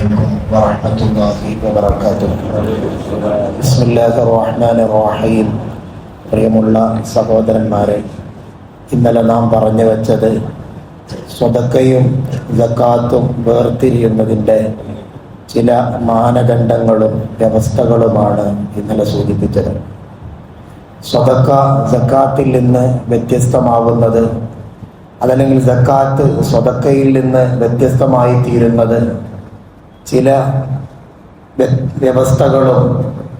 عليكم ورحمة الله وبركاته بسم الله الرحمن الرحيم പ്രിയമുള്ള സഹോദരന്മാരെ ഇന്നലെ നാം പറഞ്ഞു വെച്ചത് സ്വതക്കയും ജക്കാത്തും വേർതിരിയുന്നതിൻ്റെ ചില മാനദണ്ഡങ്ങളും വ്യവസ്ഥകളുമാണ് ഇന്നലെ സൂചിപ്പിച്ചത് സ്വതക്ക ജക്കാത്തിൽ നിന്ന് വ്യത്യസ്തമാവുന്നത് അതല്ലെങ്കിൽ ജക്കാത്ത് സ്വതക്കയിൽ നിന്ന് വ്യത്യസ്തമായി തീരുന്നത് ചില വ്യവസ്ഥകളും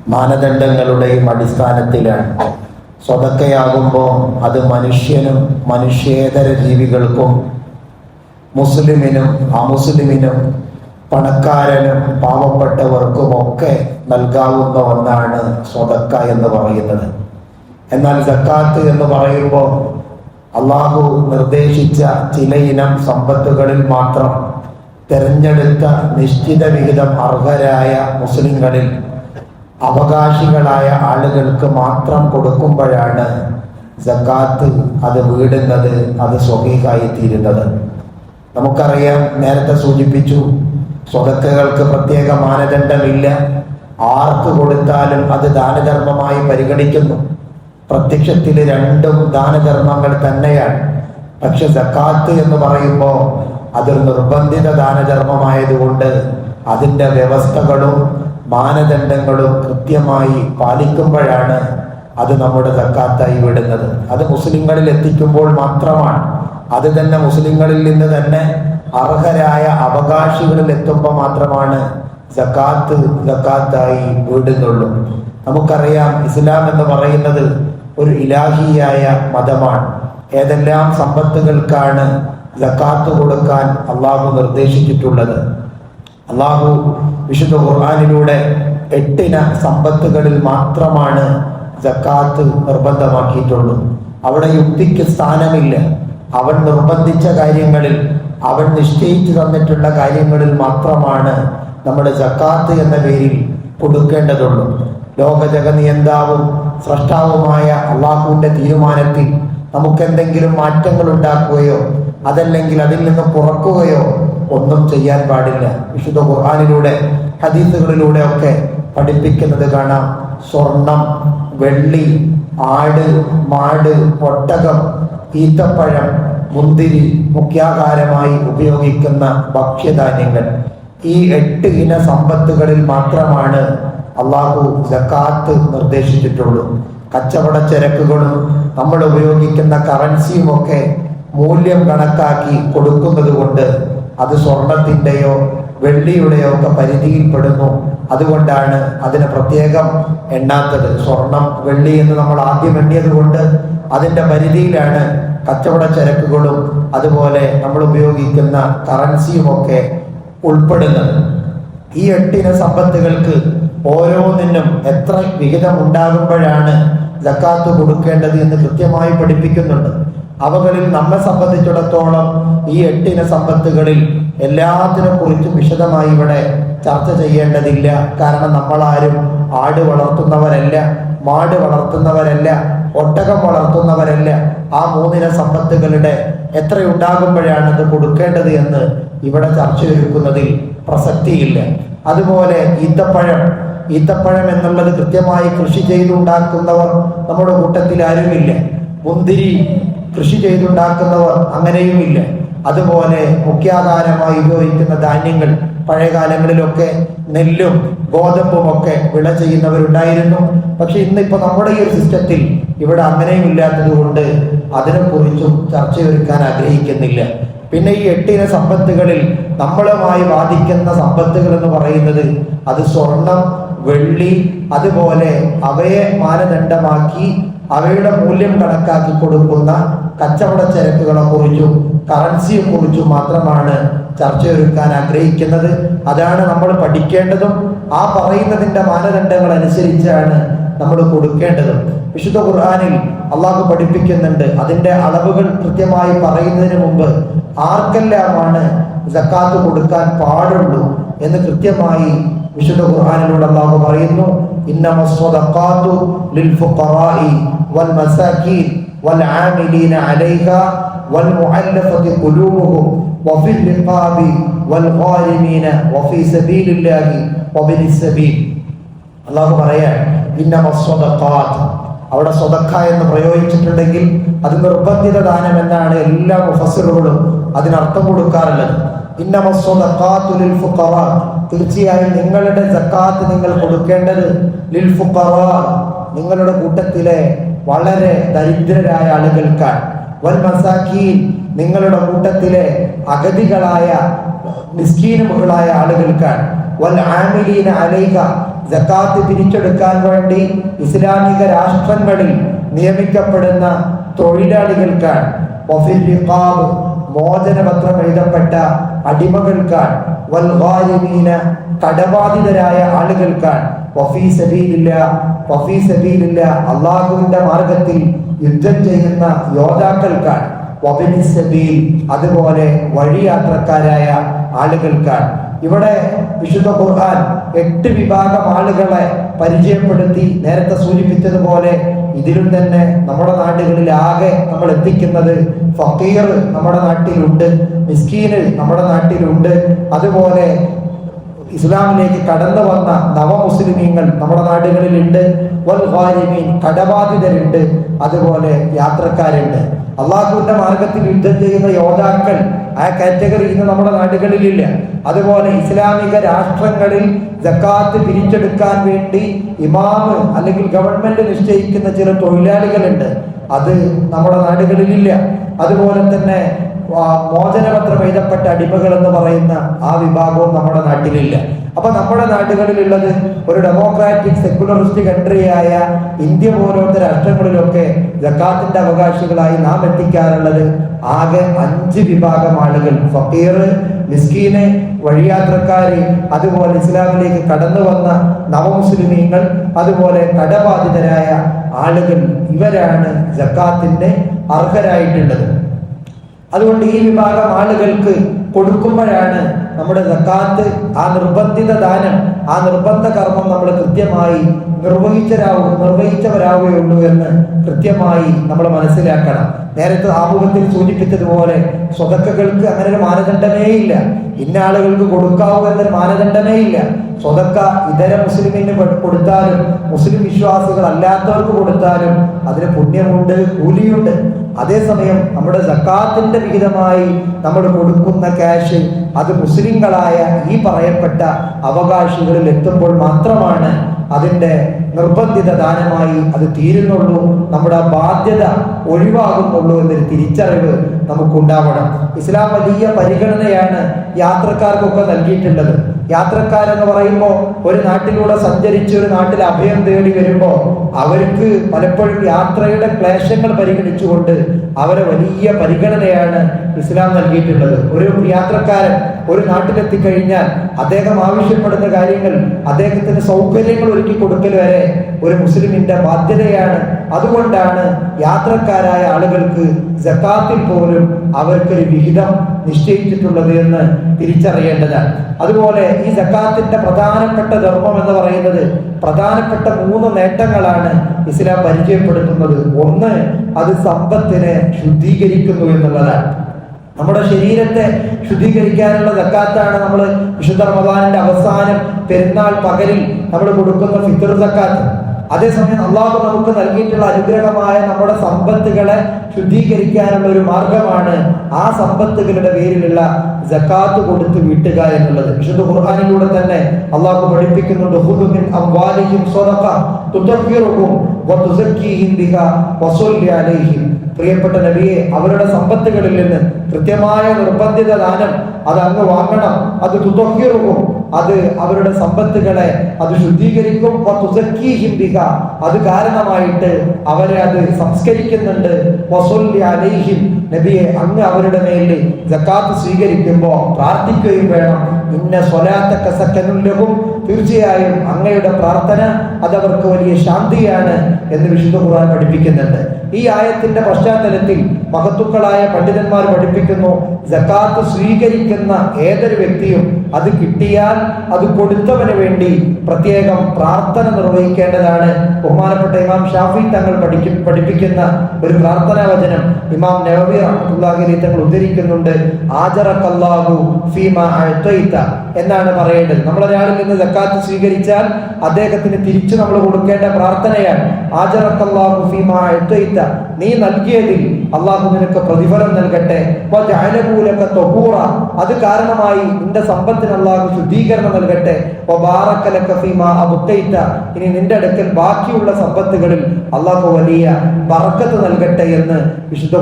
മാനദണ്ഡങ്ങളുടെയും അടിസ്ഥാനത്തിലാണ്. സ്വതക്കയാകുമ്പോൾ അത് മനുഷ്യനും മനുഷ്യേതര ജീവികൾക്കും മുസ്ലിമിനും അമുസ്ലിമിനും പണക്കാരനും പാവപ്പെട്ടവർക്കുമൊക്കെ നൽകാവുന്ന ഒന്നാണ് സ്വതക്ക എന്ന് പറയുന്നത്. എന്നാൽ സക്കാത്ത് എന്ന് പറയുമ്പോൾ അള്ളാഹു നിർദ്ദേശിച്ച ചില ഇനം സമ്പത്തുകളിൽ മാത്രം തെരഞ്ഞെടുത്ത നിശ്ചിത വിഹിതം അർഹരായ മുസ്ലിങ്ങളിൽ അവകാശികളായ ആളുകൾക്ക് മാത്രം കൊടുക്കുമ്പോഴാണ് ജക്കാത്ത് അത് വീടുന്നത് അത് സ്വഹീഹായി തീരുന്നത് നമുക്കറിയാം നേരത്തെ സൂചിപ്പിച്ചു സ്വതക്കുകൾക്ക് പ്രത്യേക മാനദണ്ഡമില്ല. ആർക്ക് കൊടുത്താലും അത് ദാനധർമ്മമായി പരിഗണിക്കുന്നു. പ്രത്യക്ഷത്തിൽ രണ്ടും ദാനധർമ്മങ്ങൾ തന്നെയാണ്. പക്ഷെ സക്കാത്ത് എന്ന് പറയുമ്പോൾ അതൊരു നിർബന്ധിത ദാനധർമ്മമായതുകൊണ്ട് അതിന്റെ വ്യവസ്ഥകളും മാനദണ്ഡങ്ങളും കൃത്യമായി പാലിക്കുമ്പോഴാണ് അത് നമ്മുടെ തക്കാത്തായി വിടുന്നത്. അത് മുസ്ലിങ്ങളിൽ എത്തിക്കുമ്പോൾ മാത്രമാണ്. അത് തന്നെ മുസ്ലിങ്ങളിൽ നിന്ന് തന്നെ അർഹരായ അവകാശികളിൽ എത്തുമ്പോൾ മാത്രമാണ് സക്കാത്ത് സക്കാത്തായി വീടുന്നുള്ളൂ. നമുക്കറിയാം ഇസ്ലാം എന്ന് പറയുന്നത് ഒരു ഇലാഹിയായ മതമാണ്. ഏതെല്ലാം സമ്പത്തുകൾക്കാണ് ജക്കാത്ത് കൊടുക്കാൻ അള്ളാഹു നിർദ്ദേശിച്ചിട്ടുള്ളത്. അള്ളാഹു വിശുദ്ധ ഖുർആാനിലൂടെ എട്ടിന സമ്പത്തുകളിൽ മാത്രമാണ് ജക്കാത്ത് നിർബന്ധമാക്കിയിട്ടുള്ളൂ. അവിടെ യുക്തിക്ക് സ്ഥാനമില്ല. അവൻ നിർബന്ധിച്ച കാര്യങ്ങളിൽ അവൻ നിശ്ചയിച്ചു തന്നിട്ടുള്ള കാര്യങ്ങളിൽ മാത്രമാണ് നമ്മുടെ ജക്കാത്ത് എന്ന പേരിൽ കൊടുക്കേണ്ടതുള്ളൂ. ലോക ജഗനിയന്താവും സ്രഷ്ടാവുമായ അള്ളാഹുവിന്റെ തീരുമാനത്തിൽ നമുക്കെന്തെങ്കിലും മാറ്റങ്ങൾ ഉണ്ടാക്കുകയോ അതല്ലെങ്കിൽ അതിൽ നിന്ന് കുറക്കുകയോ ഒന്നും ചെയ്യാൻ പാടില്ല. വിശുദ്ധ ഖുർആാനിലൂടെ ഹദീസുകളിലൂടെ ഒക്കെ പഠിപ്പിക്കുന്നത് കാണാം. സ്വർണം വെള്ളി ആട് മാട് ഒട്ടകം ഈത്തപ്പഴം മുന്തിരി മുഖ്യാകാരമായി ഉപയോഗിക്കുന്ന ഭക്ഷ്യധാന്യങ്ങൾ. ഈ എട്ട് ഇന സമ്പത്തുകളിൽ മാത്രമാണ് അള്ളാഹു ജക്കാത്ത് നിർദ്ദേശിച്ചിട്ടുള്ളൂ. കച്ചവട ചരക്കുകളും നമ്മൾ ഉപയോഗിക്കുന്ന കറൻസിയും ഒക്കെ മൂല്യം കണക്കാക്കി കൊടുക്കുന്നത് കൊണ്ട് അത് സ്വർണത്തിന്റെയോ വെള്ളിയുടെയോ ഒക്കെ പരിധിയിൽപ്പെടുന്നു. അതുകൊണ്ടാണ് അതിന് പ്രത്യേകം എണ്ണാത്തത്. സ്വർണം വെള്ളി എന്ന് നമ്മൾ ആദ്യം എണ്ണിയത് കൊണ്ട് അതിന്റെ പരിധിയിലാണ് കച്ചവട ചരക്കുകളും അതുപോലെ നമ്മൾ ഉപയോഗിക്കുന്ന കറൻസിയും ഒക്കെ ഉൾപ്പെടുന്നത്. ഈ എട്ടിന സമ്പത്തുകൾക്ക് ഓരോന്നിനും എത്ര വിഹിതം ഉണ്ടാകുമ്പോഴാണ് ജക്കാത്ത് കൊടുക്കേണ്ടത് എന്ന് കൃത്യമായി പഠിപ്പിക്കുന്നുണ്ട്. അവകളിൽ നമ്മെ സംബന്ധിച്ചിടത്തോളം ഈ എട്ടിന സമ്പത്തുകളിൽ എല്ലാത്തിനെ കുറിച്ചും വിശദമായി ഇവിടെ ചർച്ച ചെയ്യേണ്ടതില്ല. കാരണം നമ്മളാരും ആട് വളർത്തുന്നവരല്ല മാട് വളർത്തുന്നവരല്ല ഒട്ടകം വളർത്തുന്നവരല്ല. ആ മൂന്നിന സമ്പത്തുകളുടെ എത്രയുണ്ടാകുമ്പോഴാണ് ഇത് കൊടുക്കേണ്ടത് എന്ന് ഇവിടെ ചർച്ചയൊരുക്കുന്നതിൽ പ്രസക്തിയില്ല. അതുപോലെ ഈത്തപ്പഴം ഈത്തപ്പഴം എന്നുള്ളത് കൃത്യമായി കൃഷി ചെയ്തുണ്ടാക്കുന്നവർ നമ്മുടെ കൂട്ടത്തിൽ ആരുമില്ല. മുന്തിരി കൃഷി ചെയ്തുണ്ടാക്കുന്നവർ അങ്ങനെയുമില്ല. അതുപോലെ മുഖ്യാധാരമായി ഉപയോഗിക്കുന്ന ധാന്യങ്ങൾ പഴയ കാലങ്ങളിലൊക്കെ നെല്ലും ഗോതമ്പും ഒക്കെ വിള ചെയ്യുന്നവരുണ്ടായിരുന്നു. പക്ഷെ ഇന്നിപ്പോ നമ്മുടെ ഈ ഒരു സിസ്റ്റത്തിൽ ഇവിടെ അങ്ങനെയും ഇല്ലാത്തത് കൊണ്ട് അതിനെക്കുറിച്ചും ചർച്ചയൊരുക്കാൻ ആഗ്രഹിക്കുന്നില്ല. പിന്നെ ഈ എട്ടിന സമ്പത്തുകളിൽ നമ്മളുമായി ബാധിക്കുന്ന സമ്പത്തുകൾ എന്ന് പറയുന്നത് അത് സ്വർണം വെള്ളി അതുപോലെ അവയെ മാനദണ്ഡമാക്കി അവയുടെ മൂല്യം കണക്കാക്കി കൊടുക്കുന്ന കച്ചവട ചരക്കുകളെ കുറിച്ചും കറൻസിയെ കുറിച്ചും മാത്രമാണ് ചർച്ചയൊരുക്കാൻ ആഗ്രഹിക്കുന്നത്. അതാണ് നമ്മൾ പഠിക്കേണ്ടതും ആ പറയുന്നതിന്റെ മാനദണ്ഡങ്ങൾ അനുസരിച്ചാണ് നമ്മൾ കൊടുക്കേണ്ടതും. വിശുദ്ധ ഖുർആാനിൽ അള്ളാഹു പഠിപ്പിക്കുന്നുണ്ട് അതിന്റെ അളവുകൾ കൃത്യമായി പറയുന്നതിന് മുമ്പ് ആർക്കെല്ലാമാണ് ജക്കാത്ത് കൊടുക്കാൻ പാടുള്ളൂ എന്ന് കൃത്യമായി വിശുദ്ധ ഖുർആാനിലൂടെ അള്ളാഹു പറയുന്നു ഇന്നമസ്വദഖാത്തു ലിൽ ഫുഖറാഇ വൽ മസാകീൻ വൽ ആമിലീന അലൈഹ والمؤلفة قلوبهم وفي الرقاب വൽഗാരിമീന വഫീ സബീലില്ലാഹി വബിനിസ് സബീൽ അള്ളാഹു പറയാൻ ഇന്നമസ്വദഖാത്ത് അവിടെ സ്വതക്ക എന്ന് പ്രയോഗിച്ചിട്ടുണ്ടെങ്കിൽ അത് നിർബന്ധിത ദാനം എന്നാണ് എല്ലാ മുഫസ്സിറുകളും അതിനർത്ഥം കൊടുക്കാറുള്ളത് ഇന്നമസ്വദഖാത്തു ലിൽ ഫുഖറ തീർച്ചയായും നിങ്ങളുടെ സക്കാത്ത് നിങ്ങൾ കൊടുക്കേണ്ടത് ലിൽ നിങ്ങളുടെ കൂട്ടത്തിലെ വളരെ ദരിദ്രരായ ആളുകൾക്കാണ്. വൽ മസാക്കീൻ നിങ്ങളുടെ കൂട്ടത്തിലെ അഗതികളായ മിസ്കീനുകളായ ആളുകൾക്കാണ്. വൽ ആമിലീന അലൈക ജക്കാത്ത് പിരിച്ചെടുക്കാൻ വേണ്ടി ഇസ്ലാമിക രാഷ്ട്രങ്ങളിൽ നിയമിക്കപ്പെടുന്ന തൊഴിലാളികൾക്കാണ്. മോചനപത്രം എഴുതപ്പെട്ട ഗാരിമീന കടബാധിതരായ ആളുകൾക്കാൻ അള്ളാഹുവിന്റെ മാർഗത്തിൽ യുദ്ധം ചെയ്യുന്ന യോദ്ധാക്കൾക്കാൻ വബിനി സബീൽ അതുപോലെ വഴിയാത്രക്കാരായ ആളുകൾക്കാണ് ഇവിടെ വിശുദ്ധ ഖുർആൻ എട്ട് വിഭാഗം ആളുകളെ പരിചയപ്പെടുത്തി നേരത്തെ സൂചിപ്പിച്ചതുപോലെ ഇതിലും തന്നെ നമ്മുടെ നാടുകളിൽ ആകെ നമ്മൾ എത്തിക്കുന്നത് ഫക്കീർ നമ്മുടെ നാട്ടിലുണ്ട് മിസ്കീന് നമ്മുടെ നാട്ടിലുണ്ട്. അതുപോലെ ഇസ്ലാമിലേക്ക് കടന്നു വന്ന നവമുസ്ലിമീങ്ങൾ നമ്മുടെ നാടുകളിലുണ്ട്. വൽ കടബാധിതരുണ്ട്. അതുപോലെ യാത്രക്കാരുണ്ട്. അള്ളാഹുവിന്റെ മാർഗത്തിൽ യുദ്ധം ചെയ്യുന്ന യോദ്ധാക്കൾ ആ കാറ്റഗറി ഇന്ന് നമ്മുടെ നാടുകളിലില്ല. അതുപോലെ ഇസ്ലാമിക രാഷ്ട്രങ്ങളിൽ ജക്കാത്ത് പിരിച്ചെടുക്കാൻ വേണ്ടി ഇമാമ് അല്ലെങ്കിൽ ഗവൺമെന്റ് നിശ്ചയിക്കുന്ന ചില തൊഴിലാളികളുണ്ട്. അത് നമ്മുടെ നാടുകളിലില്ല. അതുപോലെ തന്നെ മോചനപത്രം എഴുതപ്പെട്ട അടിമകൾ എന്ന് പറയുന്ന ആ വിഭാഗവും നമ്മുടെ നാട്ടിലില്ല. അപ്പൊ നമ്മുടെ നാടുകളിലുള്ളത് ഒരു ഡെമോക്രാറ്റിക് സെക്യുലറിസ്റ്റ് കൺട്രിയായ ഇന്ത്യ പോലത്തെ രാഷ്ട്രങ്ങളിലൊക്കെ ജക്കാത്തിന്റെ അവകാശികളായി നാം എത്തിക്കാറുള്ളത് ആകെ അഞ്ച് വിഭാഗം ആളുകൾ. ഫക്കീർ മിസ്കീന് വഴിയാത്രക്കാര് അതുപോലെ ഇസ്ലാമിലേക്ക് കടന്നു വന്ന നവമുസ്ലിമീങ്ങൾ അതുപോലെ കടബാധിതരായ ആളുകൾ ഇവരാണ് ജക്കാത്തിന്റെ അർഹരായിട്ടുള്ളത്. അതുകൊണ്ട് ഈ വിഭാഗം ആളുകൾക്ക് കൊടുക്കുമ്പോഴാണ് നമ്മുടെ സക്കാത്ത് ആ നിർബന്ധിത ദാനം ആ നിർബന്ധ കർമ്മം നമ്മൾ കൃത്യമായി നിർവഹിച്ചരാകും നിർവഹിച്ചവരാകുകയുള്ളൂ എന്ന് കൃത്യമായി നമ്മൾ മനസ്സിലാക്കണം. നേരത്തെ ആമുഖത്തിൽ സൂചിപ്പിച്ചതുപോലെ സ്വതക്കകൾക്ക് അങ്ങനെ ഒരു മാനദണ്ഡമേ ഇല്ല. ഇന്ന ആളുകൾക്ക് കൊടുക്കാവൂ എന്നൊരു മാനദണ്ഡമേ ഇല്ല. സ്വതക്ക ഇതര മുസ്ലിമിന് കൊടുത്താലും മുസ്ലിം വിശ്വാസികൾ അല്ലാത്തവർക്ക് കൊടുത്താലും അതിന് പുണ്യമുണ്ട് കൂലിയുണ്ട്. അതേസമയം നമ്മുടെ സക്കാത്തിന്റെ വിഹിതമായി നമ്മൾ കൊടുക്കുന്ന ക്യാഷ് അത് മുസ്ലിങ്ങളായ ഈ പറയപ്പെട്ട അവകാശികളിൽ എത്തുമ്പോൾ മാത്രമാണ് അതിന്റെ നിർബന്ധിത ദാനമായി അത് തീരുന്നുള്ളൂ. നമ്മുടെ ബാധ്യത ഒഴിവാകുന്നുള്ളൂ എന്നൊരു തിരിച്ചറിവ് നമുക്കുണ്ടാവണം. ഇസ്ലാം വലിയ പരിഗണനയാണ് യാത്രക്കാർക്കൊക്കെ നൽകിയിട്ടുള്ളത്. യാത്രക്കാരെന്ന് പറയുമ്പോൾ ഒരു നാട്ടിലൂടെ സഞ്ചരിച്ച് ഒരു നാട്ടിൽ അഭയം തേടി വരുമ്പോൾ അവർക്ക് പലപ്പോഴും യാത്രയുടെ ക്ലേശങ്ങൾ പരിഗണിച്ചുകൊണ്ട് അവരെ വലിയ പരിഗണനയാണ് ഇസ്ലാം നൽകിയിട്ടുള്ളത്. ഒരു യാത്രക്കാരൻ ഒരു നാട്ടിലെത്തി കഴിഞ്ഞാൽ അദ്ദേഹം ആവശ്യപ്പെടുന്ന കാര്യങ്ങൾ അദ്ദേഹത്തിന് സൗകര്യങ്ങൾ ഒരുക്കി കൊടുക്കൽ വരെ ഒരു മുസ്ലിമിന്റെ ബാധ്യതയാണ്. അതുകൊണ്ടാണ് യാത്രക്കാരായ ആളുകൾക്ക് ജക്കാത്തിൽ പോലും അവർക്കൊരു വിഹിതം നിശ്ചയിച്ചിട്ടുള്ളത് എന്ന് തിരിച്ചറിയേണ്ടതാണ്. അതുപോലെ ഈ ജക്കാത്തിന്റെ പ്രധാനപ്പെട്ട ധർമ്മം എന്ന് പറയുന്നത് പ്രധാനപ്പെട്ട മൂന്ന് നേട്ടങ്ങളാണ് ഇസ്ലാം പരിചയപ്പെടുത്തുന്നത്. ഒന്ന് അത് സമ്പത്തിനെ ശുദ്ധീകരിക്കുന്നു എന്നുള്ളതാണ്. നമ്മുടെ ശരീരത്തെ ശുദ്ധീകരിക്കാനുള്ള സക്കാത്താണ് നമ്മൾ വിശുദ്ധ റമദാനിന്റെ അവസാനം പെരുന്നാൾ പകലിൽ നമ്മൾ കൊടുക്കുന്ന ഫിത്തർ സക്കാത്ത്. അതേസമയം അള്ളാഹു നമുക്ക് നൽകിയിട്ടുള്ള അനുഗ്രഹമായ നമ്മുടെ സമ്പത്തുകളെ ശുദ്ധീകരിക്കാനുള്ള ഒരു മാർഗമാണ് ആ സമ്പത്തുകളുടെ പേരിലുള്ള ജക്കാത്ത് കൊടുത്ത് വീട്ടുക എന്നുള്ളത്. വിശുദ്ധ ഖുർഹാനിലൂടെ തന്നെ അള്ളാഹു പഠിപ്പിക്കുന്നുണ്ട് "ഖുദ് പ്രിയപ്പെട്ട നബിയെ അവരുടെ സമ്പത്തുകളിൽ നിന്ന് കൃത്യമായ നിർബന്ധിത ദാനം അത് അങ്ങ് വാങ്ങണം അത് തുതൊക്കിറുകും അത് അവരുടെ സമ്പത്തുകളെ അത് ശുദ്ധീകരിക്കും. ബിഹാ. അത് കാരണമായിട്ട് അവരെ അത് സംസ്കരിക്കുന്നുണ്ട്. അലൈഹിം. നബിയെ അങ്ങ് അവരുടെ മേലിൽ ജക്കാത്ത് സ്വീകരിക്കുമ്പോൾ പ്രാർത്ഥിക്കുകയും വേണം. ഇന്ന സ്വലാത്തക്ക സക്കനുല്ലഹും തീർച്ചയായും അങ്ങയുടെ പ്രാർത്ഥന അതവർക്ക് വലിയ ശാന്തിയാണ് എന്ന് വിശുദ്ധ ഖുർആൻ പഠിപ്പിക്കുന്നുണ്ട്. ഈ ആയത്തിന്റെ പശ്ചാത്തലത്തിൽ മഹത്തുക്കളായ പണ്ഡിതന്മാർ പഠിപ്പിക്കുന്നു. ജക്കാത്ത് സ്വീകരിക്കുന്ന ഏതൊരു വ്യക്തിയും അത് കിട്ടിയാൽ അത് കൊടുത്തവന് വേണ്ടി പ്രത്യേകം പ്രാർത്ഥന നിർവഹിക്കേണ്ടതാണ്. ബഹുമാനപ്പെട്ട ഇമാം ഷാഫി തങ്ങൾ പഠിക്കും പഠിപ്പിക്കുന്ന ഒരു പ്രാർത്ഥനാ വചനം ഇമാം നവബി റഹ്മത്തുള്ളാഹി തങ്ങൾ ഉദ്ധരിക്കുന്നുണ്ട്. ആജറക്കല്ലാഹു ഫീമ അഴ്ത്തയിത്ത എന്നാണ് പറയേണ്ടത്. നമ്മളൊരാളിൽ നിന്ന് ജക്കാത്ത് സ്വീകരിച്ചാൽ അദ്ദേഹത്തിന് തിരിച്ചു നമ്മൾ കൊടുക്കേണ്ട പ്രാർത്ഥനയാണ്. ആജറക്കല്ലാഹു ഫീമ അഴ്ത്തയിത്ത നീ നൽകിയതിൽ അള്ളാഹു നിനക്ക് പ്രതിഫലം നൽകട്ടെ. തൊഹൂറ അത് കാരണമായി നിന്റെ സമ്പത്തിന് അള്ളാഹു ശുദ്ധീകരണം നൽകട്ടെ. ഇനി നിന്റെ അടുക്കൽ ബാക്കിയുള്ള സമ്പത്തുകളിൽ അള്ളാഹു വലിയ പറക്കത്ത് നൽകട്ടെ എന്ന് വിശുദ്ധ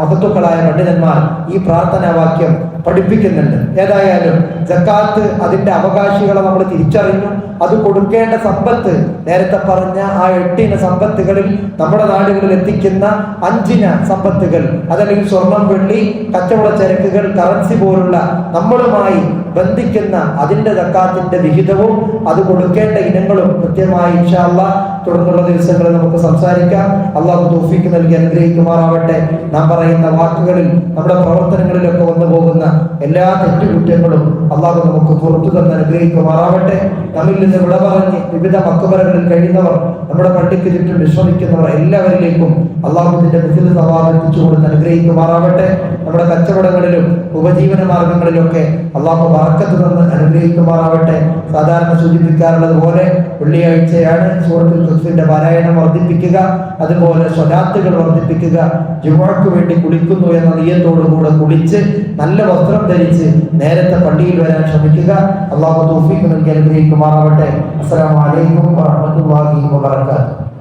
മഹത്വക്കളായ പണ്ഡിതന്മാർ ഈ പ്രാർത്ഥനാവാക്യം പഠിപ്പിക്കുന്നുണ്ട്. ഏതായാലും ജക്കാത്ത് അതിന്റെ അവകാശികളെ നമ്മൾ തിരിച്ചറിഞ്ഞു. അത് കൊടുക്കേണ്ട സമ്പത്ത് നേരത്തെ പറഞ്ഞ ആ എട്ടിന സമ്പത്തുകളിൽ നമ്മുടെ നാടുകളിൽ എത്തിക്കുന്ന അഞ്ചിന സമ്പത്തുകൾ അതല്ലെങ്കിൽ സ്വർണം വെള്ളി കച്ചവട ചരക്കുകൾ കറൻസി പോലുള്ള നമ്മളുമായി ബന്ധിക്കുന്ന അതിന്റെ ജക്കാത്തിന്റെ വിഹിതവും അത് കൊടുക്കേണ്ട ഇനങ്ങളും കൃത്യമായി ഇൻഷാല്ല തുടർന്നുള്ള ദിവസങ്ങളിൽ നമുക്ക് സംസാരിക്കാം. അള്ളാഹു തോഫിക്ക് നൽകി അനുഗ്രഹിക്കുമാറാവട്ടെ. നാം പറയുന്ന വാക്കുകളിൽ നമ്മുടെ പ്രവർത്തനങ്ങളിലൊക്കെ വന്നു പോകുന്ന എല്ലാ തെറ്റുകുറ്റങ്ങളും അള്ളാഹു നമുക്ക് പുറത്തു തന്ന് അനുഗ്രഹിക്കുമാറാവട്ടെ. നമ്മിൽ നിന്ന് വിട പറഞ്ഞ് വിവിധ മക്കുബരകളിൽ കഴിയുന്നവർ നമ്മുടെ പള്ളിക്ക് ചുറ്റും വിശ്രമിക്കുന്നവർ എല്ലാവരിലേക്കും അള്ളാഹുവിന്റെ മിഥിൽ സവാബ് കൊടുത്ത് അനുഗ്രഹിക്കുമാറാവട്ടെ. നമ്മുടെ കച്ചവടങ്ങളിലും ഉപജീവന മാർഗങ്ങളിലൊക്കെ അള്ളാഹു വറക്കത്ത് തന്ന് നിന്ന് അനുഗ്രഹിക്കുമാറാവട്ടെ സാധാരണ സൂചിപ്പിക്കാറുള്ളത് പോലെ വെള്ളിയാഴ്ചയാണ് സൂറത്തുൽ ക്രിസ്തുവിന്റെ പാരായണം വർദ്ധിപ്പിക്കുക അതുപോലെ സ്വലാത്തുകൾ വർദ്ധിപ്പിക്കുക. ജുമാക്ക് വേണ്ടി കുളിക്കുന്നു എന്ന നീയത്തോടുകൂടെ കുളിച്ച് നല്ല വസ്ത്രം ധരിച്ച് നേരത്തെ പള്ളിയിൽ വരാൻ ശ്രമിക്കുക. അള്ളാഹു തൗഫീഖ് നൽകി അനുഗ്രഹിക്കുമാറാവട്ടെ. അസ്സലാമു അലൈക്കും വറഹ്മത്തുള്ളാഹി വബറകാതുഹു.